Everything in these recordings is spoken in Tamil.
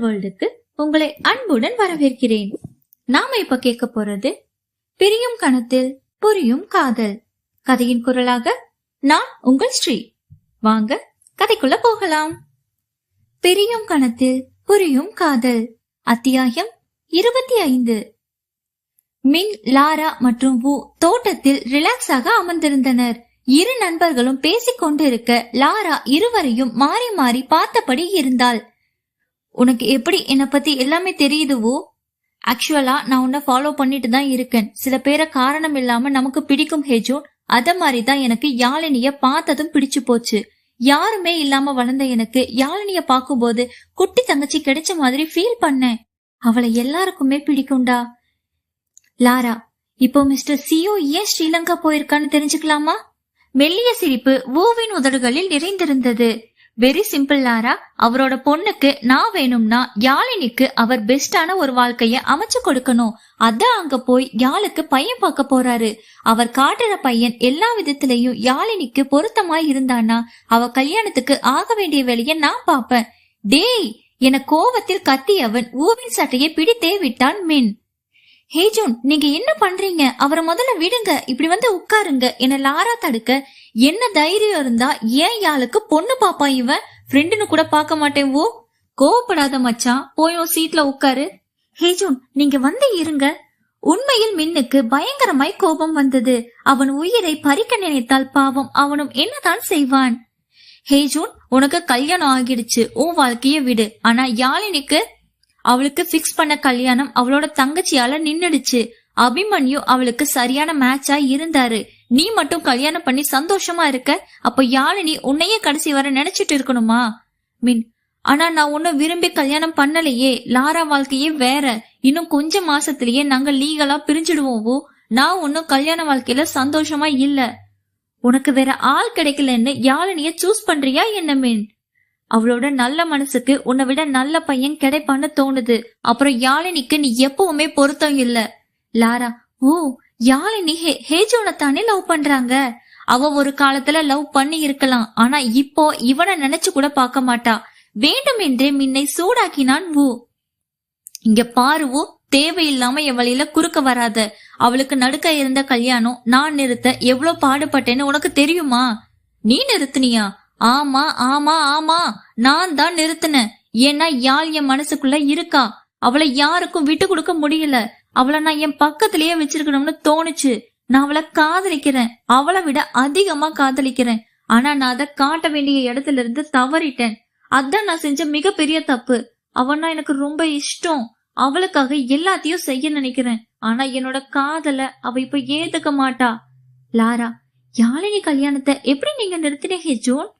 வேர்ல்டுக்கு உங்களை அன்புடன் வரவேற்கிறேன். நாம இப்ப கேட்க போறது பிரியும் கணத்தில் புரியும் காதல். கதையின் குரலாக நான் உங்கள் ஸ்ரீ. வாங்க கதைக்குள்ள போகலாம். பிரியும் கணத்தில் புரியும் காதல் அத்தியாயம் இருபத்தி ஐந்து. மின் லாரா மற்றும் வு தோட்டத்தில் ரிலாக்ஸாக அமர்ந்திருந்தனர். இரு நண்பர்களும் பேசிக் கொண்டிருக்க லாரா இருவரையும் மாறி மாறி பார்த்தபடி இருந்தாள். உனக்கு எப்படி என்னை பத்தி எல்லாமே தெரியுதுவோ? ஆக்சுவலா நான் உன்னை ஃபாலோ பண்ணிட்டு தான் இருக்கேன். சில பேரை காரணம் இல்லாம நமக்கு பிடிக்கும் ஹெஜோ அத மாதிரி தான் எனக்கு யாழினிய பார்த்ததும் பிடிச்சு போச்சு. யாருமே இல்லாம வளர்ந்த எனக்கு யாழினிய பார்க்கும்போது குட்டி தங்கச்சி கிடைச்ச மாதிரி ஃபீல் பண்ணேன். அவளை எல்லாருக்குமே பிடிக்கும்டா. லாரா இப்போ மிஸ்டர் சியோ ஏன் ஸ்ரீலங்கா போயிருக்கான்னு தெரிஞ்சுக்கலாமா? மெல்லிய சிரிப்பு ஓவின் உதடுகளில் நிறைந்திருந்தது. வெரி சிம்பிள் லாரா அவரோட பொண்ணுக்கு நான் வேணும்னா யாழினிக்கு அவர் பெஸ்டான ஒரு வாழ்க்கைய அமைச்சு கொடுக்கணும். அதான் அங்க போய் யாழுக்கு பையன் பார்க்க போறாரு. அவர் காட்டுற பையன் எல்லா விதத்திலையும் யாழினிக்கு பொருத்தமாய் இருந்தானா அவ கல்யாணத்துக்கு ஆக வேண்டிய வேலைய நான் பாப்பேன் டேய் என கோவத்தில் கத்தியவன் ஊவின் சட்டையை பிடித்தே விட்டான் மின். ஹேஜூன் நீங்க என்ன பண்றீங்க? அவரை முதல்ல விடுங்க. இப்படி வந்து உட்காருங்க. என லாரா தடுக்க என்ன தைரியம் இருந்தா ஏன் யாளுக்கு பொண்ணு பாப்பா இவன்? ஃப்ரெண்டுன்னு கூட பார்க்க மாட்டேன் ஓ. கோவப்படாத மச்சான். போயும் சீட்ல உட்காரு. ஹேஜூன் நீங்க வந்து இருங்க. உண்மையில் மின்னுக்கு பயங்கரமாய் கோபம் வந்தது. அவன் உயிரை பறிக்க நினைத்தால் பாவம். அவனும் என்னதான் செய்வான்? ஹேஜூன் உனக்கு கல்யாணம் ஆகிடுச்சு. உன் வாழ்க்கைய விடு. ஆனா யாழினிக்கு அவளுக்கு ஃபிக்ஸ் பண்ண கல்யாணம் அவளோட தங்கச்சியால நின்னுடுச்சு. அபிமன்யு அவளுக்கு சரியான மேட்சா இருந்தாரு. நீ மட்டும் கல்யாணம் பண்ணி சந்தோஷமா இருக்க அப்ப யாழினி உன்னையே கடைசி வர நினைச்சிட்டு இருக்கணுமா? மீன் ஆனா நான் ஒன்னும் விரும்பி கல்யாணம் பண்ணலையே. லாரா வாழ்க்கையே வேற. இன்னும் கொஞ்ச மாசத்திலேயே நாங்க லீகலா பிரிஞ்சிடுவோவோ நான் ஒன்னும் கல்யாண வாழ்க்கையில சந்தோஷமா இல்ல. உனக்கு வேற ஆள் கிடைக்கலன்னு யாழினிய சூஸ் பண்றியா என்ன மீன்? அவளோட நல்ல மனசுக்கு உன்னை விட நல்ல பையன் கிடைப்பான்னு தோணுது. அப்புறம் யாழினிக்கு நீ எப்பவுமே பொருத்தம் இல்லை. லாரா ஓ யாழினி ஹே ஹேஜோனை தானே லவ் பண்றாங்க? அவ ஒரு காலத்துல லவ் பண்ணி இருக்கலாம். ஆனா இப்போ இவனை நினைச்சு கூட பார்க்க மாட்டா. வேண்டுமென்றே மின்னை சூடாக்கினான் ஊ இங்க பாருவோ தேவையில்லாம என் வழியில குறுக்க வராத. அவளுக்கு நடுக்க இருந்த கல்யாணம் நான் நிறுத்த எவ்வளவு பாடுபட்டேன்னு உனக்கு தெரியுமா? நீ நிறுத்துனியா? ஆமா ஆமா ஆமா நான் தான் நிறுத்தினேன். ஏன்னா யாழ் என் மனசுக்குள்ள இருக்கா. அவளை யாருக்கும் விட்டு கொடுக்க முடியல. அவளை நான் என் பக்கத்திலேயே வச்சிருக்கணும்னு தோணுச்சு. நான் அவளை காதலிக்கிறேன். அவளை விட அதிகமா காதலிக்கிறேன். ஆனா நான் அதை காட்ட வேண்டிய இடத்துல இருந்து தவறிட்டேன். அதான் நான் செஞ்ச மிகப்பெரிய தப்பு. அவனா எனக்கு ரொம்ப இஷ்டம். அவளுக்காக எல்லாத்தையும் செய்ய நினைக்கிறேன். ஆனா என்னோட காதல அவ இப்ப ஏத்துக்க மாட்டா. லாரா யாழினி கல்யாணத்தை எப்படி நீங்க நிறுத்தினீங்க ஜோன்?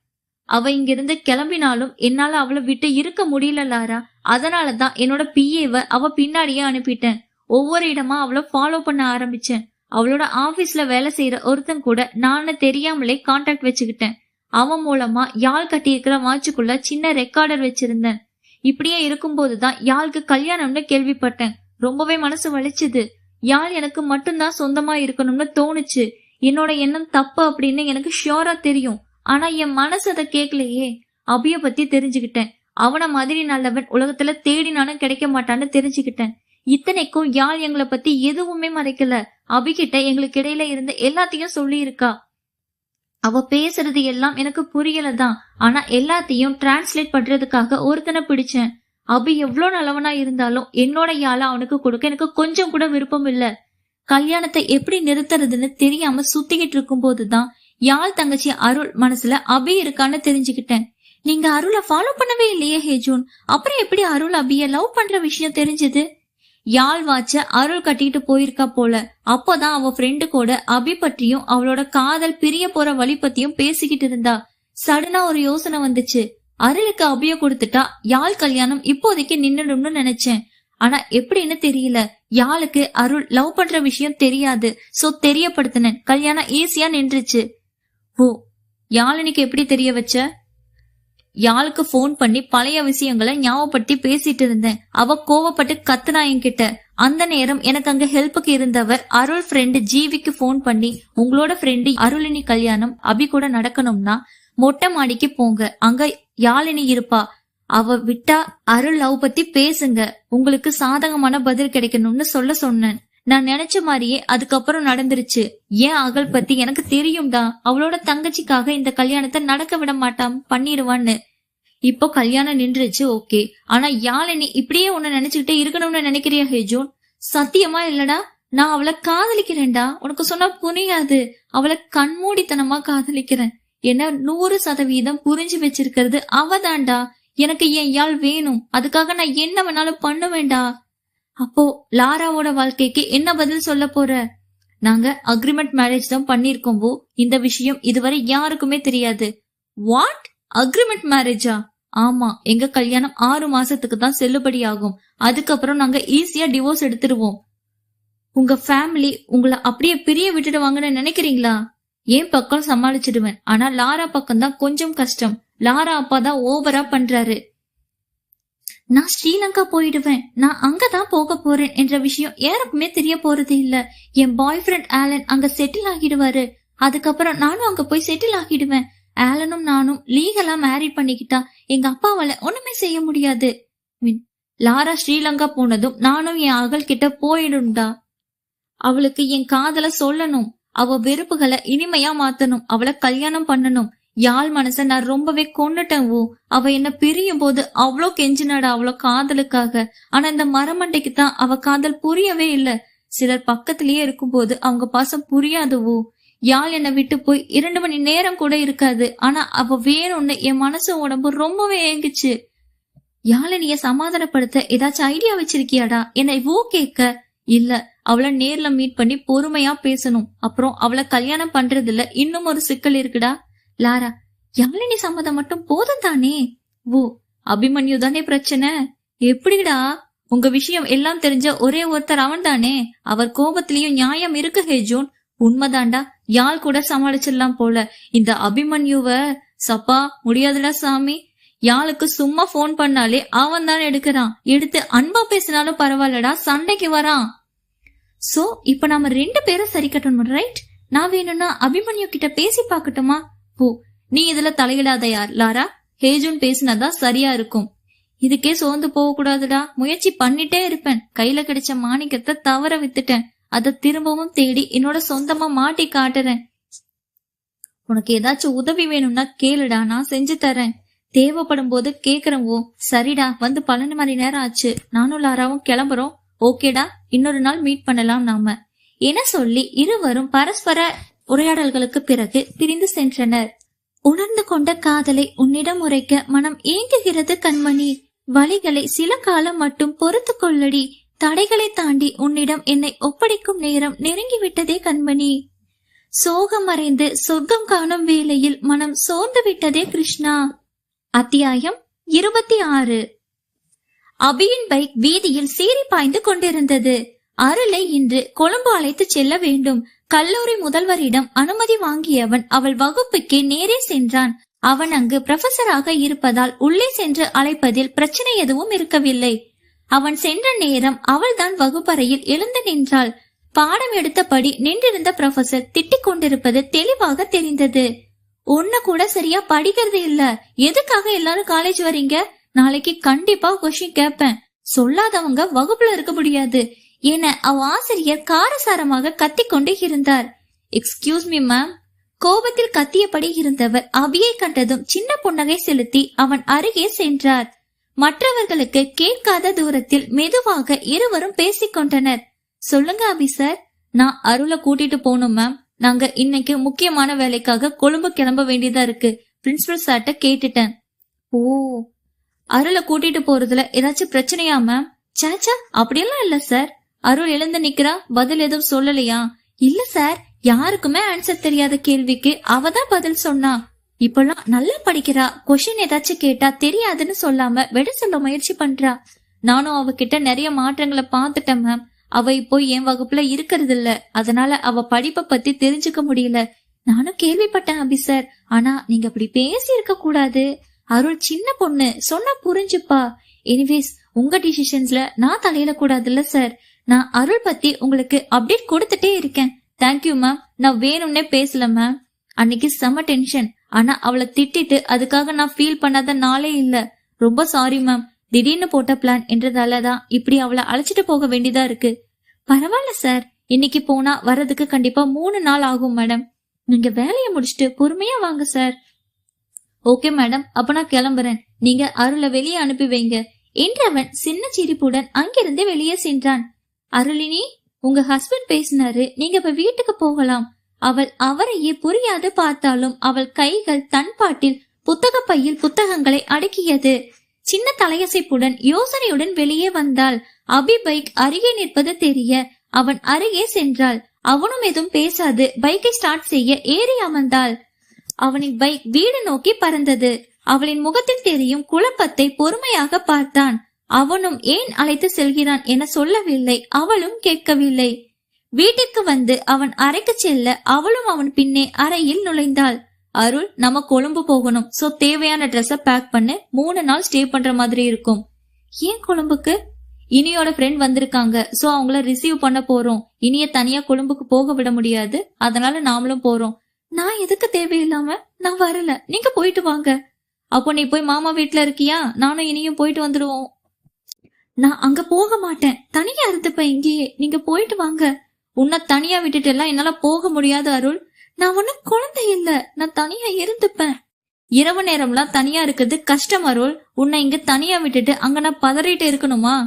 அவ இங்கிருந்து கிளம்பினாலும் என்னால அவளை விட்டு இருக்க முடியல லாரா. அதனாலதான் என்னோட பிஏவ அவ பின்னாடியே அனுப்பிட்டேன். ஒவ்வொரு இடமா அவளை ஃபாலோ பண்ண ஆரம்பிச்சேன். அவளோட ஆபீஸ்ல வேலை செய்யற ஒருத்தன் கூட நானு தெரியாமலே கான்டாக்ட் வச்சுக்கிட்டேன். அவன் மூலமா யாழ் கட்டி இருக்கிற வாட்சுக்குள்ள சின்ன ரெக்கார்டர் வச்சிருந்தேன். இப்படியே இருக்கும்போதுதான் யாழ்க்கு கல்யாணம்னு கேள்விப்பட்டேன். ரொம்பவே மனசு வலிச்சுது. யாழ் எனக்கு மட்டும்தான் சொந்தமா இருக்கணும்னு தோணுச்சு. என்னோட எண்ணம் தப்பு அப்படின்னு எனக்கு ஷியோரா தெரியும். ஆனா என் மனசு அதை கேட்கலையே. அபிய பத்தி தெரிஞ்சுக்கிட்டேன். அவனை மாதிரி நல்லவன் உலகத்துல தேடினாலும் கிடைக்க மாட்டான்னு தெரிஞ்சுக்கிட்டேன். இத்தனைக்கும் யாழ் எங்களை பத்தி எதுவுமே மறைக்கல. அபிகிட்ட எங்களுக்கு இடையில இருந்து எல்லாத்தையும் சொல்லி இருக்கா அவ பேசுறது எல்லாம் எனக்கு புரியலதான். ஆனா எல்லாத்தையும் டிரான்ஸ்லேட் பண்றதுக்காக ஒருத்தனை பிடிச்சேன். அபி எவ்வளவு நல்லவனா இருந்தாலும் என்னோட யாழ அவனுக்கு கொடுக்க எனக்கு கொஞ்சம் கூட விருப்பம் இல்ல. கல்யாணத்தை எப்படி நிறுத்துறதுன்னு தெரியாம சுத்திக்கிட்டு இருக்கும் போதுதான் யாழ் தங்கச்சி அருள் மனசுல அபி இருக்கான்னு தெரிஞ்சுக்கிட்டேன். நீங்க அருளை ஃபாலோ பண்ணவே இல்லையே ஹேஜூன். அப்புறம் எப்படி அருள் அபிய லவ் பண்ற விஷயம் தெரிஞ்சது? யாழ் வாச்ச அருள் கட்டிட்டு போயிருக்கா போல. அப்போதான் அவ ஃப்ரெண்டு கூட அபி பற்றியும் அவளோட காதல் பிரிய போற வழி பத்தியும் பேசிக்கிட்டு இருந்தா. சடனா ஒரு யோசனை வந்துச்சு. அருளுக்கு அபிய கொடுத்துட்டா யாழ் கல்யாணம் இப்போதைக்கு நின்னுடும்னு நினைச்சேன். ஆனா எப்படின்னு தெரியல. யாழுக்கு அருள் லவ் பண்ற விஷயம் தெரியாது. சோ தெரியப்படுத்தினேன். கல்யாணம் ஈஸியா நின்றுச்சு. ஓ யாழினிக்கு எப்படி தெரிய வச்ச? யாழுக்கு போன் பண்ணி பழைய விஷயங்களை ஞாபகப்படுத்தி பேசிட்டு இருந்தேன். அவ கோவப்பட்டு கத்துனா என்கிட்ட. அந்த நேரம் எனக்கு அங்க ஹெல்ப்புக்கு இருந்தவர் அருள் ஃப்ரெண்டு ஜீவிக்கு போன் பண்ணி உங்களோட ஃப்ரெண்டு அருளினி கல்யாணம் அபி கூட நடக்கணும்னா மொட்டை மாடிக்கு போங்க. அங்க யாழினி இருப்பா. அவ விட்டா அருள் லவ் பத்தி பேசுங்க. உங்களுக்கு சாதகமான பதில் கிடைக்கணும்னு சொல்ல சொன்னேன். நான் நினைச்ச மாதிரியே அதுக்கப்புறம் நடந்துருச்சு. ஏன் அகல் பத்தி எனக்கு தெரியும்டா. அவளோட தங்கச்சிக்காக இந்த கல்யாணத்தை நடக்க விட மாட்டான் பண்ணிடுவான்னு. இப்போ கல்யாணம் நின்றுச்சு ஓகே. ஆனா யாழினி இப்படியே உன்னை நினைச்சுக்கிட்டே இருக்கணும்னு நினைக்கிறியா ஹேஜூன்? சத்தியமா இல்லடா. நான் அவளை காதலிக்கிறேன்டா. உனக்கு சொன்னா புரியாது. அவளை கண்மூடித்தனமா காதலிக்கிறேன். என்ன நூறு சதவீதம் புரிஞ்சு வச்சிருக்கிறது அவதான்டா. எனக்கு என் யாழ் வேணும். அதுக்காக நான் என்ன வேணாலும் பண்ணுவேண்டா அப்போ லாராவோட வாழ்க்கைக்கு என்ன பதில் சொல்ல போற? நாங்க அக்ரிமெண்ட் மேரேஜ் தான் பண்ணிருக்கோம் போ. இந்த விஷயம் இதுவரை யாருக்குமே தெரியாது. வாட் அக்ரிமெண்ட் மேரேஜா ஆமா எங்க கல்யாணம் ஆறு மாசத்துக்கு தான் செல்லுபடி ஆகும். அதுக்கப்புறம் நாங்க ஈஸியா டிவோர்ஸ் எடுத்துருவோம். உங்க ஃபேமிலி உங்களை அப்படியே பிரிய விட்டுடுவாங்கன்னு நினைக்கிறீங்களா? என் பக்கம் சமாளிச்சிடுவேன்? ஆனா லாரா பக்கம் தான் கொஞ்சம் கஷ்டம். லாரா அப்பா தான் ஓவரா பண்றாரு. நான் ஸ்ரீலங்கா போயிடுவேன். நான் அங்கதான் போக போறேன் என்ற விஷயம் யாருக்குமே தெரிய போறது இல்ல. என் பாய் ஃப்ரெண்ட் ஆலன் அங்க செட்டில் ஆகிடுவாரு. அதுக்கப்புறம் நானும் அங்க போய் செட்டில் ஆகிடுவேன். ஆலனும் நானும் லீகலா மேரிட் பண்ணிக்கிட்டா எங்க அப்பாவால ஒண்ணுமே செய்ய முடியாது. லாரா ஸ்ரீலங்கா போனதும் நானும் என் அகல் கிட்ட போயிடும்டா. அவளுக்கு என் காதல சொல்லணும். அவ வெறுப்புகளை இனிமையா மாத்தணும். அவளை கல்யாணம் பண்ணணும். யாழ் மனச நான் ரொம்பவே கொண்டுட்டேன் ஓ அவ என்ன பிரியும் போது அவ்வளோ கெஞ்சினாடா அவ்வளோ காதலுக்காக. ஆனா இந்த மரமண்டைக்கு தான் அவ காதல் புரியவே இல்ல. சிலர் பக்கத்திலேயே இருக்கும்போது அவங்க பாசம் புரியாது ஓ யாழ் என்னை விட்டு போய் இரண்டு மணி நேரம் கூட இருக்காது. ஆனா அவ வேணும்னு என் மனசு உடம்பு ரொம்பவே ஏங்குச்சு. யாழினிய சமாதானப்படுத்த ஏதாச்சும் ஐடியா வச்சிருக்கியாடா? என்னை ஓ கேட்க? இல்ல அவளை நேர்ல மீட் பண்ணி பொறுமையா பேசணும். அப்புறம் அவளை கல்யாணம் பண்றதுல இன்னும் ஒரு சிக்கல் இருக்குடா. லாரா யாழினி சம்மதம் மட்டும் போதும் தானே ஓ அபிமன்யு தானே பிரச்சனை? எப்படிடா? உங்க விஷயம் எல்லாம் தெரிஞ்ச ஒரே ஒருத்தர் அவன் தானே அவர் கோபத்திலயும் நியாயம் இருக்கு ஹேஜூன் உண்மைதான்டா யாழ் கூட சமாளிச்சிடலாம் போல. இந்த அபிமன்யுவ சப்பா முடியாதுடா சாமி. யாளுக்கு சும்மா ஃபோன் பண்ணாலே அவன் தான் எடுக்கிறான். எடுத்து அன்பா பேசினாலும் பரவாயில்லடா சண்டைக்கு வரான். சோ இப்ப நாம ரெண்டு பேரும் சரி கட்டணும் ரைட் நான் வேணும்னா அபிமன்யு கிட்ட பேசி பார்க்கட்டுமா? பூ. நீ இதுல தலையிடாத யார்? லாரா ஹேஜுன் பேசினாதான் சரியா இருக்கும். இதுக்கே சோர்ந்து போக கூடாதுடா முயற்சி பண்ணிட்டே இருப்பேன். கையில கிடைச்ச மாணிக்கத்தை தவற வித்துட்டேன். அத திரும்பவும் தேடி என்னோட சொந்தமா மாட்டி காட்டுறேன். உனக்கு ஏதாச்சும் உதவி வேணும்னா கேளுடா. நான் செஞ்சு தரேன். தேவைப்படும் போது கேக்குறேன் ஓ. சரிடா. வந்து பன்னெண்டு மணி நேரம் ஆச்சு. நானும் லாராவும் கிளம்புறோம். ஓகேடா. இன்னொரு நாள் மீட் பண்ணலாம் நாம. என சொல்லி இருவரும் பரஸ்பர உரையாடல்களுக்கு பிறகு பிரிந்து சென்றனர். உணர்ந்து கொண்ட காதலை உன்னிடம் உரைக்க மனம் ஏங்குகிறது கண்மணி. வழிகளை சில காலம் மட்டும் பொறுத்து கொள்ளடி. தடைகளை தாண்டி உன்னிடம் என்னை ஒப்படைக்கும் நேரம் நெருங்கிவிட்டதே கண்மணி. சோகம் மறைந்து சொர்க்கம் காணும் வேளையில் மனம் சோர்ந்து விட்டதே கிருஷ்ணா. அத்தியாயம் இருபத்தி ஆறு. அபியின் பைக் வீதியில் சீறி பாய்ந்து கொண்டிருந்தது. அருளை இன்று கொழும்பு அழைத்து செல்ல வேண்டும். கல்லூரி முதல்வரிடம் அனுமதி வாங்கியவன் அவள் வகுப்புக்கே நேரே சென்றான். அவன் அங்கு புரொஃபசராக இருப்பதால் உள்ளே சென்று அழைப்பதில் பிரச்சனை எதுவும் இருக்கவில்லை. அவன் சென்ற நேரம் அவள்தான் வகுப்பறையில் எழுந்து நின்றாள். பாடம் எடுத்தபடி நின்றிருந்த புரொஃபசர் திட்டிக் கொண்டிருப்பது தெளிவாக தெரிந்தது. ஒன்ன கூட சரியா படிக்கிறது இல்ல. எதுக்காக எல்லாரும் காலேஜ் வரீங்க நாளைக்கு கண்டிப்பா கொஸ்டின் கேட்பேன். சொல்லாதவங்க வகுப்புல இருக்க முடியாது. என அவ் ஆசிரியர் காரசாரமாக கத்திக்கொண்டே இருந்தார். எக்ஸ்கியூஸ் மீ மேம் கோபத்தில் கத்தியபடி இருந்தவர் அவியை கண்டதும் சின்ன புன்னகை செலுத்தி அவன் அருகே சென்றார். மற்றவர்களுக்கு கேட்காத தூரத்தில் மெதுவாக இருவரும் பேசிக்கொண்டனர் சொல்லுங்க அபி சார் நான் அருளை கூட்டிட்டு போகணும் மேம் நாங்க இன்னைக்கு முக்கியமான வேலைக்காக கொழும்பு கிளம்ப வேண்டியதா இருக்கு. பிரின்சிபல் சார்ட்ட கேட்டுட்டேன். ஓ. அருளை கூட்டிட்டு போறதுல ஏதாச்சும் பிரச்சனையா மேம் சாச்சா அப்படியெல்லாம் இல்ல சார் அருள் எழுந்து நிக்கிறா பதில் எதுவும் சொல்லலையா? இல்ல சார் யாருக்குமே ஆன்சர் தெரியாத கேள்விக்கு அவ தான் பதில் சொன்னா. இப்பெல்லாம் நல்லா படிக்கிறா கொஷின் ஏதாச்சும் கேட்டா தெரியாதுன்னு சொல்லாம விட சொல்ல முயற்சி பண்றா. நானும் அவகிட்ட நிறைய மாற்றங்களை பாத்துட்டேன் மேம் அவ இப்போ என் வகுப்புல இருக்கிறது இல்ல அதனால அவ படிப்பை பத்தி தெரிஞ்சுக்க முடியல. நானும் கேள்விப்பட்டேன் அபி சார். ஆனா நீங்க அப்படி பேசி இருக்க கூடாது. அருள் சின்ன பொண்ணு சொன்னா புரிஞ்சுப்பா. எனிவேஸ் உங்க டிசிஷன்ஸ்ல நான் தலையிட கூடாதுல்ல சார். நான் அருள் பத்தி உங்களுக்கு அப்டேட் கொடுத்துட்டே இருக்கேன். தேங்க்யூ மேம் நான் வேணும்னே பேசல மேம் அன்னைக்கு செம டென்ஷன் ஆனா அவளை திட்டிட்டு அதுக்காக நான் ஃபீல் பண்ணாத நாளே இல்ல. ரொம்ப சாரி மேம் திடீர்னு போட்ட பிளான் என்றதால தான் இப்படி அவளை அழைச்சிட்டு போக வேண்டியதா இருக்கு. பரவாயில்ல சார் இன்னைக்கு போனா வர்றதுக்கு கண்டிப்பா மூணு நாள் ஆகும் மேடம் நீங்க வேலையை முடிச்சிட்டு பொறுமையா வாங்க சார் ஓகே மேடம் அப்ப நான் கிளம்புறேன். நீங்க அருளை வெளியே அனுப்பி வைங்க. என்றவன் சின்ன சிரிப்புடன் அங்கிருந்து வெளியே சென்றான். அருளினி உங்க ஹஸ்பண்ட் பேசினாரு நீங்க இப்ப வீட்டுக்கு போகலாம். அவள் அவரையே புரியாது பார்த்தாலும் அவள் கைகள் தன் பாட்டில் புத்தக பையில் புத்தகங்களை அடுக்கியது. சின்ன தலையசைப்புடன் யோசனையுடன் வெளியே வந்தாள். அபி பைக் அருகே நிற்பது தெரிய அவன் அருகே சென்றாள். அவனும் எதுவும் பேசாது பைக்கை ஸ்டார்ட் செய்ய ஏறி அமர்ந்தாள். அவனின் பைக் வீடு நோக்கி பறந்தது. அவளின் முகத்தில் தெரியும் குழப்பத்தை பொறுமையாக பார்த்தான். அவனும் ஏன் அழைத்து செல்கிறான் என சொல்லவில்லை அவளும் கேட்கவில்லை. வீட்டிற்கு வந்து அவன் அறைக்கு செல்ல அவளும் அவன் பின்னே அறையில் நுழைந்தாள். அருள் நம்ம கொழும்பு போகணும். சோ தேவையான ட்ரெஸ்ஸ பேக் பண்ணு. மூணு நாள் ஸ்டே பண்ற மாதிரி இருக்கும். ஏன் கொழும்புக்கு? இனியோட ஃப்ரெண்ட் வந்திருக்காங்க. சோ அவங்கள ரிசீவ் பண்ண போறோம். இனிய தனியா கொழும்புக்கு போக விட முடியாது. அதனால நாமளும் போறோம். நான் எதுக்கு தேவையில்லாம? நான் வரல. நீங்க போயிட்டு வாங்க. அப்போ நீ போய் மாமா வீட்டுல இருக்கியா? நானும் இனியும் போயிட்டு வந்துடுவோம். நான் அங்க போக மாட்டேன். தனியா இருந்துப்பேன் இங்கேயே. நீங்க போயிட்டு வாங்க. உன்னை தனியா விட்டுட்டு எல்லாம் என்னால போக முடியாது அருள். நான் ஒன்னும் குழந்தை இல்ல. நான் தனியா இருந்துப்பேன். இரவு நேரம்லாம் தனியா இருக்கிறது கஷ்டம் அருள். உன்னை இங்க தனியா விட்டுட்டு அங்க நான் பதறிட்டு இருக்கணுமா?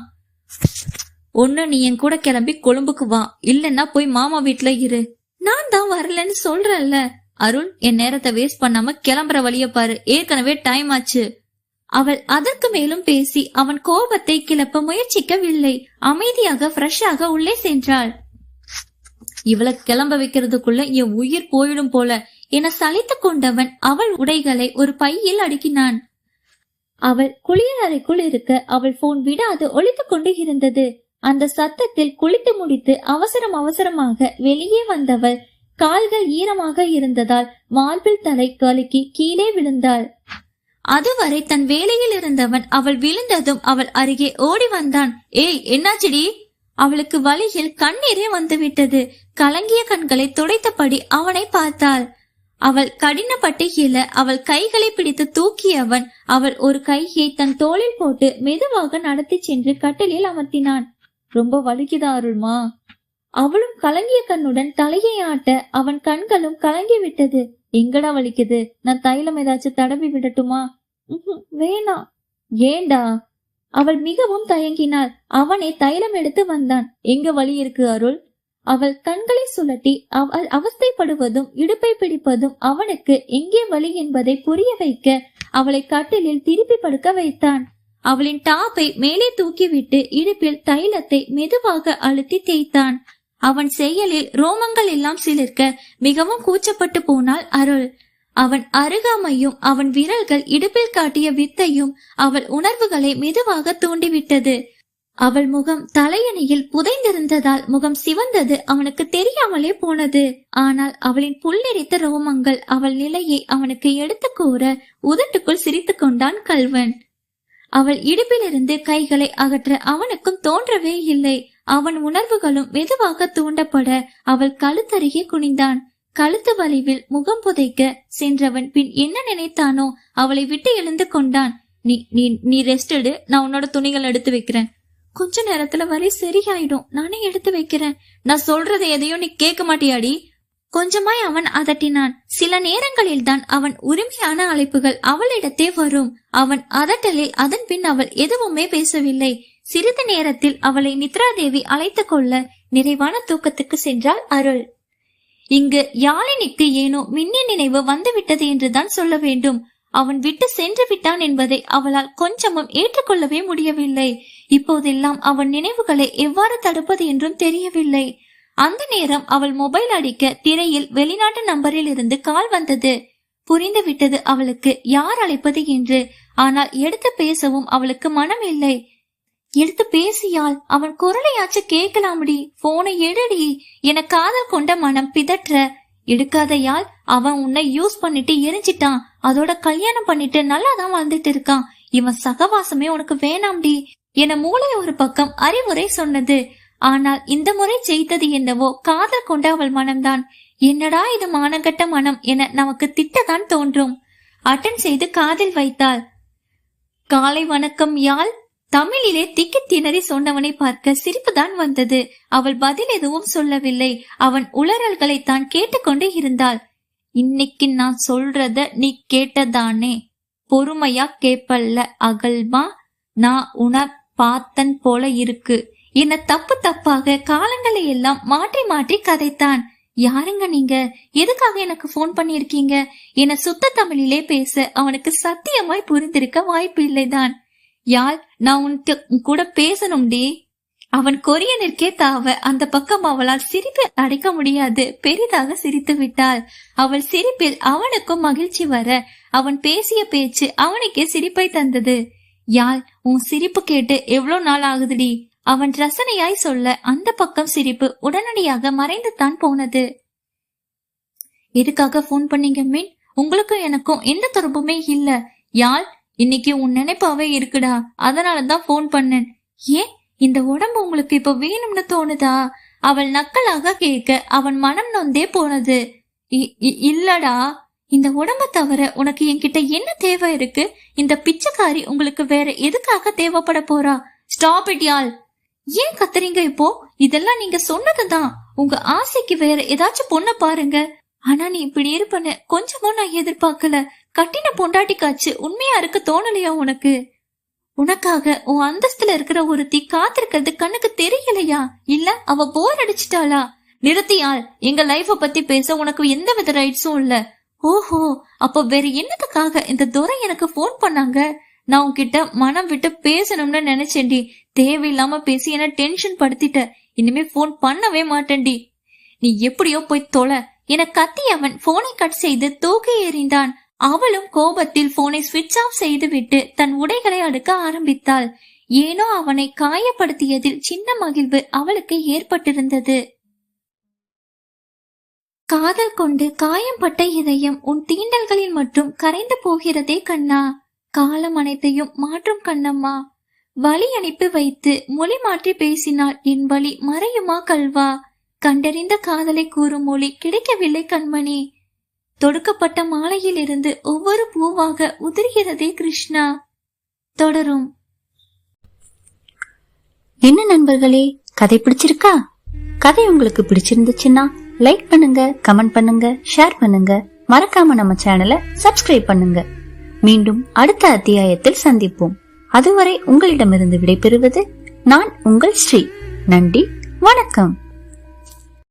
ஒண்ணு நீ என் கூட கிளம்பி கொழும்புக்கு வா. இல்லன்னா போய் மாமா வீட்டுல இரு. நான் தான் வரலன்னு சொல்றேன்ல. அருள் என் நேரத்தை வேஸ்ட் பண்ணாம கிளம்புற வழிய பாரு. ஏற்கனவே டைம் ஆச்சு. அவள் அதற்கு மேலும் பேசி அவன் கோபத்தை கிளப்ப முயற்சிக்கவில்லை. அமைதியாக ஃப்ரெஷ்ஷாக உள்ளே சென்றாள். இவளை கிளம்ப வைக்கிறதுக்குள்ள என் உயிர் போயிடும் போல என சலித்து கொண்டவன் அவள் உடைகளை ஒரு பையில் அடுக்கினான். அவள் குளியலறைக்குள் இருக்க அவள் போன் விடாது ஒழித்துக் கொண்டு இருந்தது. அந்த சத்தத்தில் குளித்து முடித்து அவசரம் அவசரமாக வெளியே வந்தவள் கால்கள் ஈரமாக இருந்ததால் மார்பிள் தலை கலுக்கி கீழே விழுந்தாள். அதுவரை தன் வேலையில் இருந்தவன் அவள் விழுந்ததும் அவள் அருகே ஓடி வந்தான். ஏய் என்னாச்சிடி? அவளுக்கு வழியில் கண்ணீரே வந்துவிட்டது. கலங்கிய கண்களை துடைத்தபடி அவனை பார்த்தாள். அவள் கடினப்பட்டு இயல அவள் கைகளை பிடித்து தூக்கியவன் அவள் ஒரு கையை தன் தோளில் போட்டு மெதுவாக நடத்தி சென்று கட்டிலில் அமர்த்தினான். ரொம்ப வலிக்குதா அருள்மா. அவளும் கலங்கிய கண்ணுடன் தலையை ஆட்ட அவன் கண்களும் கலங்கி விட்டது. எங்கடா வலிக்குது? நான் தைலம் ஏதாச்சும் தடவி விடட்டுமா? வேணாம் ஏண்டா? அவள் மிகவும் தயங்கினாள். அவனே தைலம் எடுத்து வந்தான். எங்க வழி இருக்கு அருள்? அவள் கண்களை சுழட்டி அவள் அவஸ்தைப்படுவதும் இடுப்பை பிடிப்பதும் அவனுக்கு எங்கே வலி என்பதை புரிய வைக்க அவளை கட்டிலில் திருப்பி படுக்க வைத்தான். அவளின் டாப்பை மேலே தூக்கிவிட்டு இடுப்பில் தைலத்தை மெதுவாக அழுத்தி தேய்த்தான். அவன் செயலில் ரோமங்கள் எல்லாம் சிலிர்க்க மிகவும் கூச்சப்பட்டு போனாள் அருள். அவன் அருகாமையும் அவன் விரல்கள் இடுப்பில் காட்டிய வித்தையும் அவள் உணர்வுகளை மெதுவாக தூண்டிவிட்டது. அவள் முகம் தலையணையில் புதைந்திருந்ததால் முகம் சிவந்தது அவனுக்கு தெரியாமலே போனது. ஆனால் அவளின் புல்லெரித்த ரோமங்கள் அவள் நிலையை அவனுக்கு எடுத்து கூற உதட்டுக்குள் சிரித்து கொண்டான் கல்வன் அவள் இடுப்பிலிருந்து கைகளை அகற்ற அவனுக்கும் தோன்றவே இல்லை. அவன் உணர்வுகளும் மெதுவாக தூண்டப்பட அவள் கழுத்தருகே குனிந்தான். கழுத்து வலிவில் முகம் புதைக்க சென்றவன் பின் என்ன நினைத்தானோ அவளை விட்டு எழுந்து கொண்டான். நீ நீ நீ ரெஸ்ட் எடு. நான் உன்னோட துணிகள் எடுத்து வைக்கிறேன். கொஞ்ச நேரத்துல வரை சரியாயிடும். நானே எடுத்து வைக்கிறேன். நான் சொல்றது எதையும் நீ கேட்க மாட்டியாடி. கொஞ்சமாய் அவன் அதட்டினான். சில நேரங்களில் தான் அவன் உரிமையான அழைப்புகள் அவளிடத்தே வரும். அவன் அதட்டலில் அதன் பின் அவள் எதுவுமே பேசவில்லை. சிறிது நேரத்தில் அவளை நித்ராதேவி அழைத்து கொள்ள நிறைவான தூக்கத்துக்கு சென்றாள் அருள். இங்கு யாழினிக்கு ஏனோ மின்னி நினைவு வந்துவிட்டது என்றுதான் சொல்ல வேண்டும். அவன் விட்டு சென்று விட்டான் என்பதை அவளால் கொஞ்சமும் ஏற்றுக்கொள்ளவே முடியவில்லை. இப்போதெல்லாம் அவன் நினைவுகளை எவ்வாறு தடுப்பது என்றும் தெரியவில்லை. அந்த நேரம் அவள் மொபைல் அடிக்க திரையில் வெளிநாட்டு நம்பரில் இருந்து கால் வந்தது. புரிந்து விட்டது அவளுக்கு யார் அழைப்பது என்று ஆனால் எடுத்து பேசவும் அவளுக்கு மனம் இல்லை எடுத்து பேசியால் அவன் குரலையாச்சு கேட்கலாமடி. போனை எடுடி. என காதல் கொண்ட மனம் பிதற்ற. எடுக்காதையால் அவன் உன்னை யூஸ் பண்ணிட்டு எரிஞ்சிட்டான். அதோட கல்யாணம் பண்ணிட்டு நல்லா தான் வாழ்ந்துட்டு இருக்கான். இவன் சகவாசமே உனக்கு வேணாம்டி. என மூளை ஒரு பக்கம் அறிவுரை சொன்னது. ஆனால் இந்த முறை ஜெயித்தது என்னவோ காதல் கொண்ட அவள் மனம்தான். என்னடா இது மானங்கட்ட மனம் என நமக்கு திட்டதான் தோன்றும். அட்டன் செய்து காதில் வைத்தாள். காலை வணக்கம் யாழ். தமிழிலே திக்கி திணறி சொன்னவனை பார்க்க சிரிப்புதான் வந்தது. அவள் பதில் எதுவும் சொல்லவில்லை. அவன் உளறல்களை தான் கேட்டுக்கொண்டே இருந்தாள். இன்னைக்கு நான் சொல்றத நீ கேட்டதானே? பொறுமையா கேப்பல்ல அகல்மா? நான் உன பார்த்தன் போல இருக்கு. என்ன தப்பு தப்பாக காலங்களை எல்லாம் மாற்றி மாற்றி கதைத்தான். யாருங்க நீங்க? எதுக்காக எனக்கு போன் பண்ணிருக்கீங்க என சுத்த தமிழிலே பேச அவனுக்கு சத்தியமாய் புரிந்திருக்க வாய்ப்பு இல்லைதான் யாழ் நான் உனக்கு உன் கூட பேசணும்டி அவன் கொரியனிற்கே தாவ அந்த பக்கம் அவளால் சிரிப்பு அடைக்க முடியாது. பெரிதாக சிரித்து விட்டாள். அவள் சிரிப்பில் அவனுக்கும் மகிழ்ச்சி வர அவன் பேசிய பேச்சு அவனுக்கே சிரிப்பை தந்தது. யாழ் உன் சிரிப்பு கேட்டு எவ்வளவு நாள் ஆகுதுடி அவன் ரசனையாய் சொல்ல அந்த பக்கம் சிரிப்பு உடனடியாக மறைந்து தான் போனது. எதுக்காக ஃபோன் பண்ணீங்க மீன்? உங்களுக்கும் எனக்கும் எந்த தொடர்புமே இல்ல. யாழ் இன்னைக்கு உன் நினைப்பாவே இருக்குடா. அதனாலதான் ஃபோன் பண்ணேன். ஏன்? இந்த உடம்பு உங்களுக்கு இப்ப வேணும்னு தோணுதா? அவள் நக்கலாக கேட்க அவன் மனம் நொந்தே போனது. இ- இ- இல்லடா. இந்த உடம்ப தவிர உனக்கு என்கிட்ட என்ன தேவை இருக்கு? இந்த பிச்சைக்காரி உங்களுக்கு வேற எதுக்காக தேவைப்பட போறா? ஸ்டாப் இட் யால் ஏன் கத்துறீங்க இப்போ? இதெல்லாம் நீங்க சொன்னதுதான். உங்க ஆசைக்கு வேற ஏதாச்சும் பொண்ண பாருங்க. ஆனா நீ இப்படி இருப்பன்னு கொஞ்சமும் நான் எதிர்பார்க்கல. கட்டின பொண்டாட்டிக்காச்சு உண்மையா இருக்க தோணலையா உனக்கு? உனக்காக உன் அந்தஸ்துல இருக்கிற ஒருத்தி காத்திருக்கிறது கண்ணுக்கு தெரியலையா? இல்ல அவ போர் அடிச்சிட்டாளா? நிறுத்தியாள் எங்க லைஃப பத்தி பேச உனக்கு எந்த வித ரைட்ஸும் இல்ல. ஓஹோ அப்ப வேற என்னத்துக்காக இந்த துரை எனக்கு ஃபோன் பண்ணாங்க? நான் உன்கிட்ட மனம் விட்டு பேசணும்னு நினைச்சேன்டி. தேவையில்லாம பேசி என்ன டென்ஷன் படுத்திட்ட. இனிமே ஃபோன் பண்ணவே மாட்டேன்டி. நீ எப்படியோ போய் தொலை. என கத்தி அவன் போனை கட் செய்து தூக்கி எறிந்தான். அவளும் கோபத்தில் போனை சுவிட்ச் ஆஃப் செய்துவிட்டு தன் உடைகளை அடுக்க ஆரம்பித்தாள். ஏனோ அவனை காயப்படுத்தியதில் சின்ன மகிழ்வு அவளுக்கு ஏற்பட்டிருந்தது. காதல் கொண்டு காயம்பட்ட இதயம் உன் தீண்டல்களில் மட்டும் கரைந்து போகிறதே கண்ணா. காலம் அனைத்தையும் மாற்றும் கண்ணம்மா. வழி அனுப்பி வைத்து மொழி மாற்றி பேசினால் என் வழி மறையுமா கல்வா? கண்டறிந்த காதலை கூறும் மொழி கிடைக்கவில்லை கண்மணி. தொடுக்கப்பட்ட மாலையிலிருந்து ஒவ்வொரு பூவாக உதிர்கிறதே கிருஷ்ணா. தொடரும். என்ன நண்பர்களே கதை பிடிச்சிருக்கா? கதை உங்களுக்கு பிடிச்சிருந்துச்சுன்னா லைக் பண்ணுங்க கமெண்ட் பண்ணுங்க ஷேர் பண்ணுங்க. மறக்காம நம்ம சேனலை சப்ஸ்கிரைப் பண்ணுங்க. மீண்டும் அடுத்த அத்தியாயத்தில் சந்திப்போம். அதுவரை உங்களிடமிருந்து விடைபெறுவது நான் உங்கள் ஸ்ரீ. நன்றி வணக்கம்.